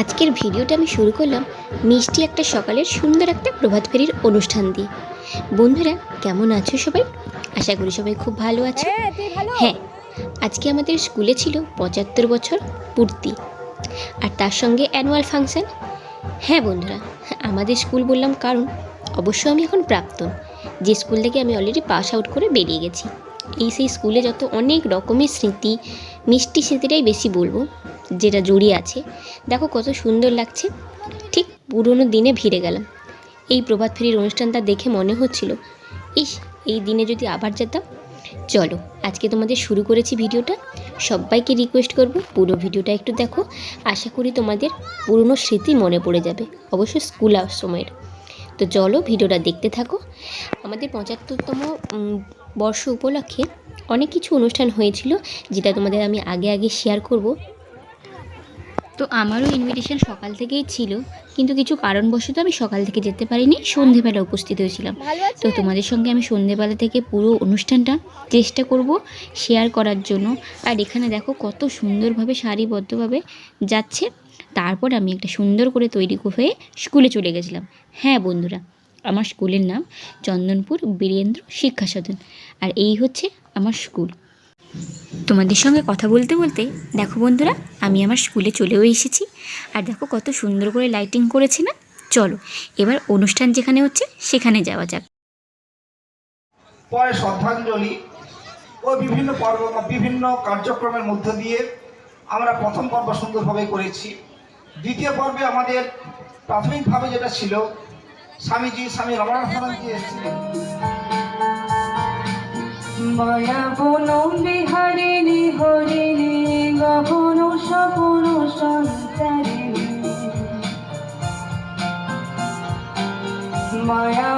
আজকের ভিডিওটা আমি শুরু করলাম মিষ্টি একটা সকালের সুন্দর একটা প্রভাত ফেরির অনুষ্ঠান দিয়ে। বন্ধুরা কেমন আছো সবাই? আশা করি সবাই খুব ভালো আছো। হ্যাঁ আজকে আমাদের স্কুলে ছিল পঁচাত্তর বছর পূর্তি। আর তার সঙ্গে অ্যানুয়াল ফাংশন হ্যাঁ বন্ধুরা, আমাদের স্কুল বললাম কারণ, অবশ্য আমি এখন প্রাক্তন। যে স্কুল থেকে আমি অলরেডি পাস আউট করে বেরিয়ে গেছি। এই সেই স্কুলে যত অনেক রকমের স্মৃতি, মিষ্টি স্মৃতিটাই বেশি বলব, যেটা জড়িয়ে আছে। দেখো কত সুন্দর লাগছে, ঠিক পুরনো দিনে ভিড়ে গেলাম। এই প্রভাত ফেরির অনুষ্ঠানটা দেখে মনে হচ্ছিল, ইস, এই দিনে যদি আবার যেতাম চলো, আজকে তোমাদের শুরু করেছি ভিডিওটা। সবাইকে রিকোয়েস্ট করব, পুরো ভিডিওটা একটু দেখো। আশা করি তোমাদের পুরনো স্মৃতি মনে পড়ে যাবে, অবশ্য স্কুল সময়ের। তো চলো ভিডিওটা দেখতে থাকো। আমাদের পঁচাত্তরতম বর্ষ উপলক্ষে অনেক কিছু অনুষ্ঠান হয়েছিল, যেটা তোমাদের আমি আগে আগে শেয়ার করব। তো আমারও ইনভিটেশন সকাল থেকেই ছিল কিন্তু কিছু কারণবশত আমি সকাল থেকে যেতে পারিনি সন্ধেবেলা উপস্থিত হয়েছিলাম। তো তোমাদের সঙ্গে আমি সন্ধেবেলা থেকে পুরো অনুষ্ঠানটা চেষ্টা করব শেয়ার করার জন্য। আর এখানে দেখো কত সুন্দরভাবে সারিবদ্ধভাবে যাচ্ছে। তারপর আমি একটা সুন্দর করে তৈরি হয়ে স্কুলে চলে গেছিলাম। হ্যাঁ বন্ধুরা আমার স্কুলের নাম চন্দনপুর বীরেন্দ্র শিক্ষা সদন আর এই হচ্ছে আমার স্কুল। তোমাদের সঙ্গে কথা বলতে বলতে, দেখো বন্ধুরা, আমি আমার স্কুলে চলেও এসেছি। আর দেখো কত সুন্দর করে লাইটিং করেছে না? চলো, এবার অনুষ্ঠান যেখানে হচ্ছে, সেখানে যাওয়া যাক। পরে শ্রদ্ধাঞ্জলি ও বিভিন্ন পর্ব, বিভিন্ন কার্যক্রমের মধ্য দিয়ে আমরা প্রথম পর্ব সুন্দরভাবে করেছি। দ্বিতীয় পর্বে আমাদের প্রাথমিকভাবে যেটা ছিল, স্বামীজি, স্বামী রমণানন্দজি এসেছিলেন। মায়া বন বিহারিণী হরিণী গহন সপন সঞ্চারিণী। মায়া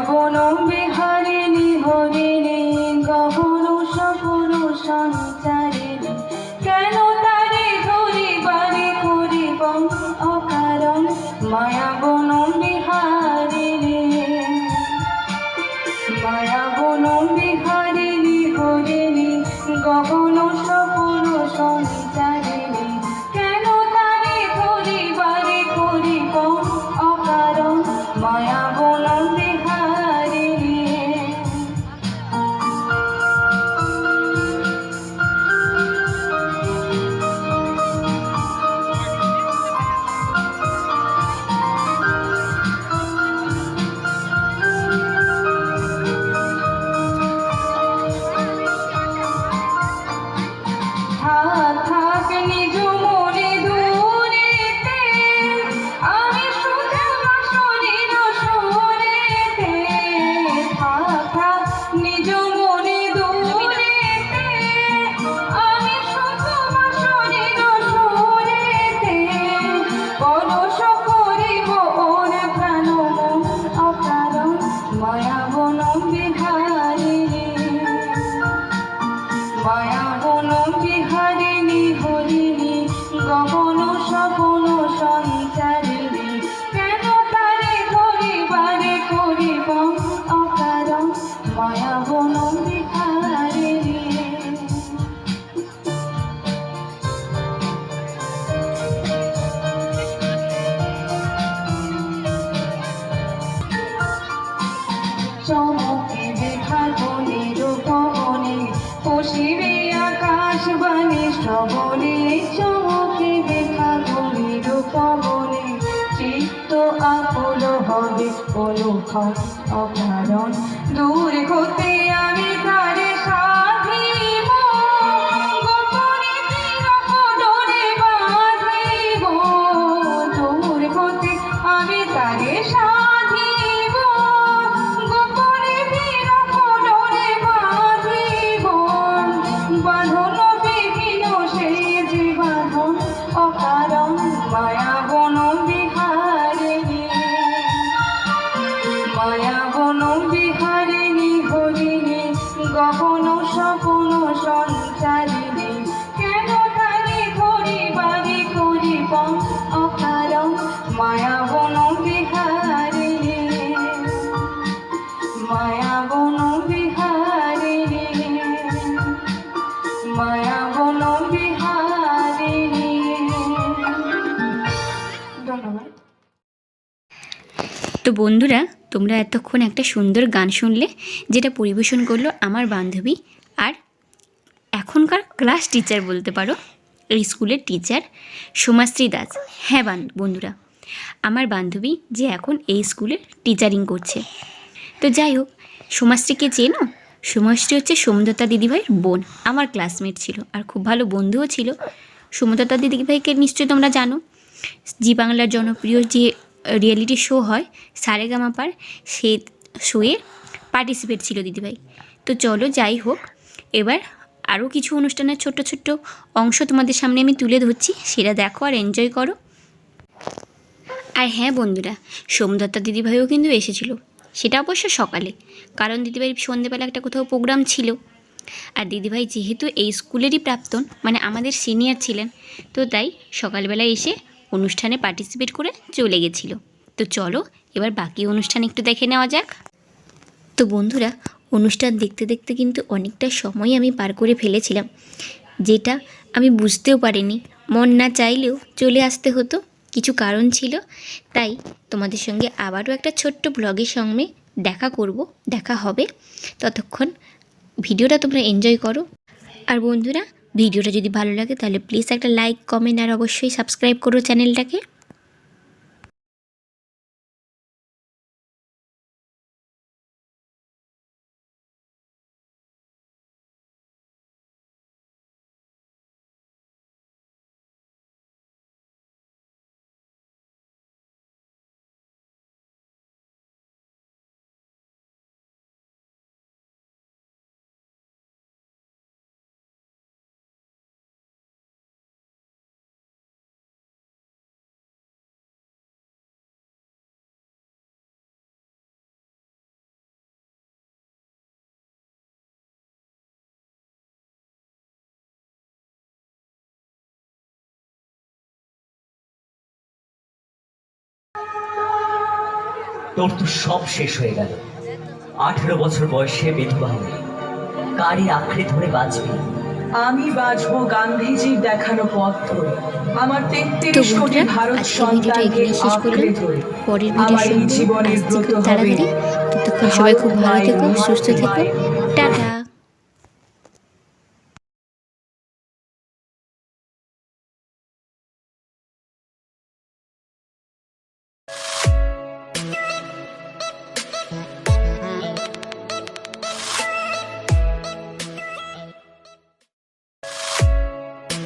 হবে অনুক্ষণ অকারণ দূর হতে মায়া বন বিহারিণী, হরিণী গহন সপন সঞ্চারিণী, কেন তারি ধরি বাড়ি করি অকার মায়া বন বিহারিণী? মায়া বন বিহারিণী, মায়া বন বিহারিণী। তো বন্ধুরা তোমরা এতক্ষণ একটা সুন্দর গান শুনলে, যেটা পরিবেশন করল আমার বান্ধবী আর এখনকার ক্লাস টিচার বলতে পারো, এই স্কুলের টিচার সোমাশ্রী দাস। হ্যাঁ বান, বন্ধুরা, আমার বান্ধবী যে এখন এই স্কুলে টিচারিং করছে। তো যাই হোক, সোমাশ্রীকে চেনো সোমাশ্রী হচ্ছে সোমদত্তা দিদিভাইয়ের বোন, আমার ক্লাসমেট ছিল আর খুব ভালো বন্ধুও ছিল। সোমদত্তা দিদিভাইকে নিশ্চয়ই তোমরা জানো, জি বাংলার জনপ্রিয় যে রিয়েলিটি শো হয় সারেগামাপার সে শোয়ে পার্টিসিপেট ছিল দিদিভাই। তো চলো যাই হোক, এবার আরও কিছু অনুষ্ঠানের ছোট্ট ছোট্ট অংশ তোমাদের সামনে আমি তুলে ধরছি, সেটা দেখো আর এনজয় করো। আর হ্যাঁ বন্ধুরা, সোমদত্তা দিদিভাইও কিন্তু এসেছিল, সেটা অবশ্য সকালে, কারণ দিদিভাইয়ের সন্ধেবেলা একটা কোথাও প্রোগ্রাম ছিল। আর দিদিভাই যেহেতু এই স্কুলেরই প্রাক্তন মানে আমাদের সিনিয়র ছিলেন, তো তাই সকালবেলা এসে অনুষ্ঠানে পার্টিসিপেট করে চলে গেছিল। তো চলো, এবার বাকি অনুষ্ঠান একটু দেখে নেওয়া যাক। তো বন্ধুরা, অনুষ্ঠান দেখতে দেখতে কিন্তু অনেকটা সময় আমি পার করে ফেলেছিলাম, যেটা আমি বুঝতেও পারিনি। মন না চাইলেও চলে আসতে হতো, কিছু কারণ ছিল। তাই তোমাদের সঙ্গে আবারও একটা ছোট্ট ব্লগের সঙ্গে দেখা করব, দেখা হবে। ততক্ষণ ভিডিওটা তোমরা এনজয় করো। আর বন্ধুরা ভিডিওটা যদি ভালো লাগে তাহলে প্লিজ একটা লাইক কমেন্ট আর অবশ্যই সাবস্ক্রাইব করো চ্যানেলটাকে। তোর তো সব শেষ হয়ে গেল। আঠেরো বছর বয়সে বিধবা হয়ে কারি আঁকড়ে ধরে বাঁচবি? আমি বাঁচবো গান্ধীজির দেখানো পথ ধরে। আমার তেত্রিশ কোটি ভারত সন্তানকে আঁকড়ে ধরে। পরের আমার এই জীবনের ব্রত হবে। ততক্ষণ সবাই খুব ভালো থেকো সুস্থ থেকো।